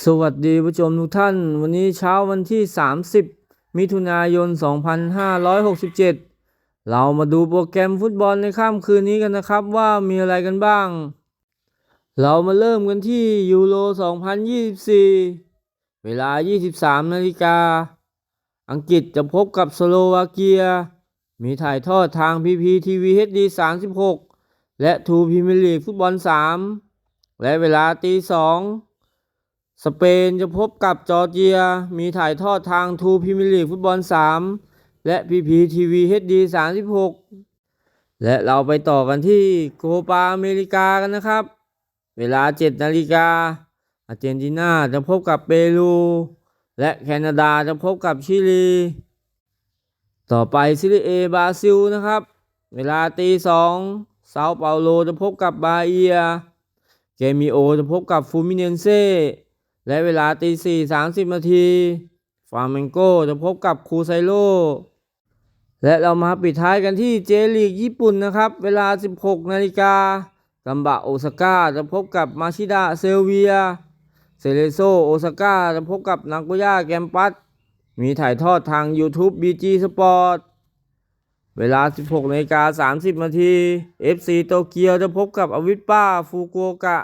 สวัสดีผู้ชมทุกท่าน วันนี้เช้าวันที่ 30 มิถุนายน 2567 เรามาดูโปรแกรมฟุตบอลในค่ำคืนนี้กันนะครับว่ามีอะไรกันบ้าง เรามาเริ่มกันที่ยูโร 2024 เวลา 23 นาฬิกา อังกฤษจะพบกับสโลวาเกีย มีถ่ายทอดทาง PPTV HD 36 และ2 Premier League ฟุตบอล 3 และเวลาตี2 สเปนจะพบกับจอร์เจีย มีถ่ายทอดทาง2 Premier League ฟุตบอล 3 และ PPTV HD 36 และเราไปต่อกันที่โคปาอเมริกากันนะครับ เวลา 7 นาฬิกาอาร์เจนตินาจะพบกับเปรู และแคนาดาจะพบกับชิลี ต่อไปซิลิเอบราซิลนะครับ เวลาตีสองเซาเปาโลจะพบกับบาเอีย เกมิโอจะพบกับฟูมิเนนเซ และเวลาตีสี่สามสิบนาทีฟาเมนโกจะพบกับคูไซโล และเรามาปิดท้ายกันที่เจลีกญี่ปุ่นนะครับ เวลา 16 นาฬิกากัมบะโอซาก้าจะพบกับมาชิดะเซลเวีย เซเลโซโอซาก้าจะพบกับนาโกย่าแกมปัสมีถ่ายทอดทาง YouTube BG Sport เวลา 16นาฬิกา30 นาที FC โตเกียวจะพบกับอวิสป้าฟูกุโอกะ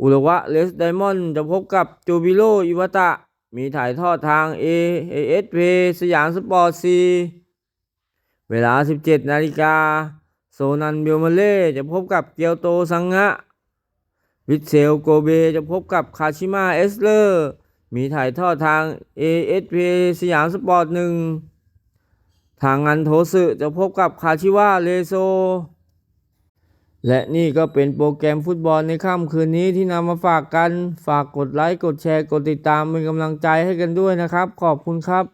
อุระวะเลสไดมอนด์จะพบกับจูบิโลอิวตะ มีถ่ายทอดทาง AASP สยามสปอร์ตซีเวลา 17 นาฬิกา โซนันเบลมาเล่จะพบกับเกียวโตซังงะ วิเซลโกเบจะพบกับคาชิมาเอสเลอร์ มีถ่ายทอดทาง ASP สยามสปอร์ตหนึ่งทางงันโทสึจะพบกับคาชิวาเลโซ และนี่ก็เป็นโปรแกรมฟุตบอลในค่ำคืนนี้ที่นำมาฝากกัน ฝากกดไลค์ กดแชร์ กดติดตามเป็นกำลังใจให้กันด้วยนะครับ ขอบคุณครับ